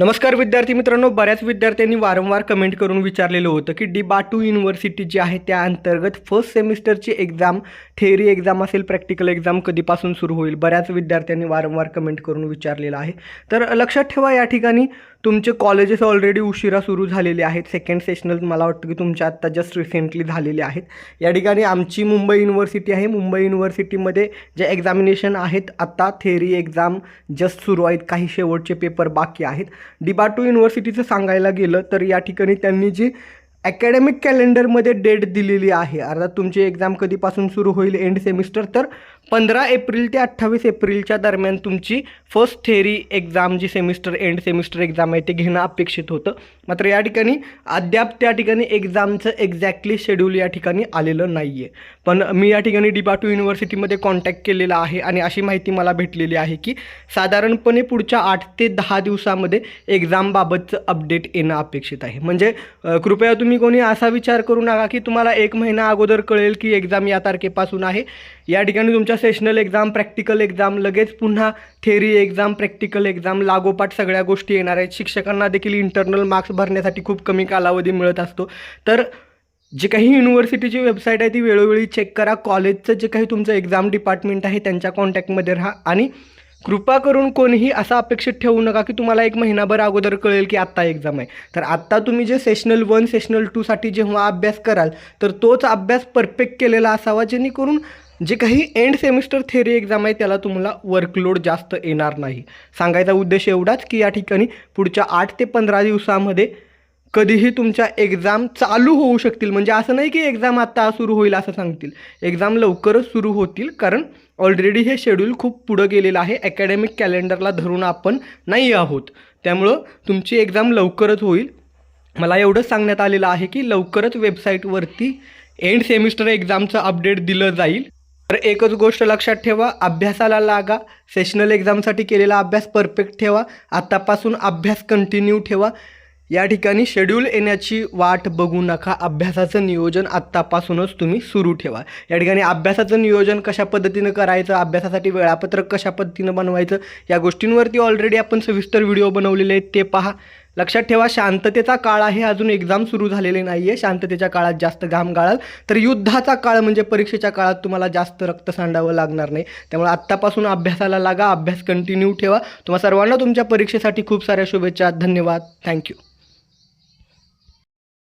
नमस्कार विद्यार्थी मित्रांनो बऱ्याच विद्यार्थ्यांनी वारंवार कमेंट करून विचारलेलं होतं की डी बाटू युनिव्हर्सिटी जी आहे त्या अंतर्गत फर्स्ट सेमिस्टरची एक्झाम थेअरी एक्झाम असेल प्रॅक्टिकल एक्झाम कधीपासून सुरू होईल? बऱ्याच विद्यार्थ्यांनी वारंवार कमेंट करून विचारलेलं आहे. तर लक्षात ठेवा या ठिकाणी तुमचे कॉलेजेस ऑलरेडी उशिरा सुरू झालेले आहेत. सेकंड सेशनल मला वाटतं की तुमच्या आत्ता जस्ट रिसेंटली झालेले आहेत. या ठिकाणी आमची मुंबई युनिव्हर्सिटी आहे. मुंबई युनिव्हर्सिटीमध्ये जे एक्झामिनेशन आहेत आत्ता थेअरी एक्झाम जस्ट सुरू आहेत. काही शेवटचे पेपर बाकी आहेत. डिबाटू युनिव्हर्सिटीचं सांगायला गेलं तर या ठिकाणी त्यांनी जी अकॅडमिक कॅलेंडरमध्ये डेट दिलेली आहे. अर्थात तुमची एक्झाम कधीपासून सुरू होईल एंड सेमिस्टर तर पंधरा एप्रिल ते अठ्ठावीस एप्रिलच्या दरम्यान तुमची फर्स्ट थेअरी एक्झाम जी सेमिस्टर एंड सेमिस्टर एक्झाम आहे ते घेणं अपेक्षित होतं. मात्र या ठिकाणी अद्याप त्या ठिकाणी एक्झामचं एक्झॅक्टली शेड्यूल या ठिकाणी आलेलं नाही आहे पण मी या ठिकाणी डिबाटू युनिव्हर्सिटीमध्ये कॉन्टॅक्ट केलेला आहे आणि अशी माहिती मला भेटलेली आहे की साधारणपणे पुढच्या आठ ते दहा दिवसामध्ये एक्झामबाबतचं अपडेट येणं अपेक्षित आहे. म्हणजे कृपया तुम्ही तुम्ही कोणी असा विचार करू नका की तुम्हाला एक महिना अगोदर कळेल की एक्झाम या तारखेपासून आहे. या ठिकाणी तुमच्या सेशनल एक्झाम प्रॅक्टिकल एक्झाम लगेच पुन्हा थेअरी एक्झाम प्रॅक्टिकल एक्झाम लागोपाठ सगळ्या गोष्टी येणार आहेत. शिक्षकांना देखील इंटरनल मार्क्स भरण्यासाठी खूप कमी कालावधी मिळत असतो. तर जे काही युनिव्हर्सिटीची वेबसाईट आहे ती वेळोवेळी चेक करा. कॉलेजचं जे काही तुमचं एक्झाम डिपार्टमेंट आहे त्यांच्या कॉन्टॅक्टमध्ये राहा आणि कृपा करून कोणीही असा अपेक्षित ठेवू नका की तुम्हाला एक महिनाभर अगोदर कळेल की आत्ता एक्झाम आहे. तर आत्ता तुम्ही जे सेशनल वन सेशनल टूसाठी जेव्हा अभ्यास कराल तर तोच अभ्यास परफेक्ट केलेला असावा जेणेकरून जे काही एंड सेमिस्टर थेरी एक्झाम आहे त्याला तुम्हाला वर्कलोड जास्त येणार नाही. सांगायचा उद्देश एवढाच की या ठिकाणी पुढच्या आठ ते पंधरा दिवसामध्ये कधीही तुमच्या एक्झाम चालू होऊ शकतील. म्हणजे असं नाही की एक्झाम आत्ता सुरू होईल असं सांगतील. एक्झाम लवकरच सुरू होतील कारण ऑलरेडी हे शेड्यूल खूप पुढं गेलेलं आहे. अकॅडमिक कॅलेंडरला धरून आपण नाही आहोत. त्यामुळं तुमची एक्झाम लवकरच होईल. मला एवढंच सांगण्यात आलेलं आहे की लवकरच वेबसाईटवरती एंड सेमिस्टर एक्झामचं अपडेट दिलं जाईल. तर एकच गोष्ट लक्षात ठेवा अभ्यासाला लागा. सेशनल एक्झामसाठी केलेला अभ्यास परफेक्ट ठेवा. आत्तापासून अभ्यास कंटिन्यू ठेवा. या ठिकाणी शेड्यूल येण्याची वाट बघू नका. अभ्यासाचं नियोजन आत्तापासूनच तुम्ही सुरू ठेवा. या ठिकाणी अभ्यासाचं नियोजन कशा पद्धतीनं करायचं अभ्यासासाठी वेळापत्रक कशा पद्धतीनं बनवायचं या गोष्टींवरती ऑलरेडी आपण सविस्तर व्हिडिओ बनवलेले आहेत ते पहा. लक्षात ठेवा शांततेचा काळ आहे अजून एक्झाम सुरू झालेले नाही आहे शांततेच्या काळात जास्त घाम गाळाल तर युद्धाचा काळ म्हणजे परीक्षेच्या काळात तुम्हाला जास्त रक्त सांडावं लागणार नाही. त्यामुळे आत्तापासून अभ्यासाला लागा अभ्यास कंटिन्यू ठेवा. तुम्हा सर्वांना तुमच्या परीक्षेसाठी खूप साऱ्या शुभेच्छा. धन्यवाद. थँक्यू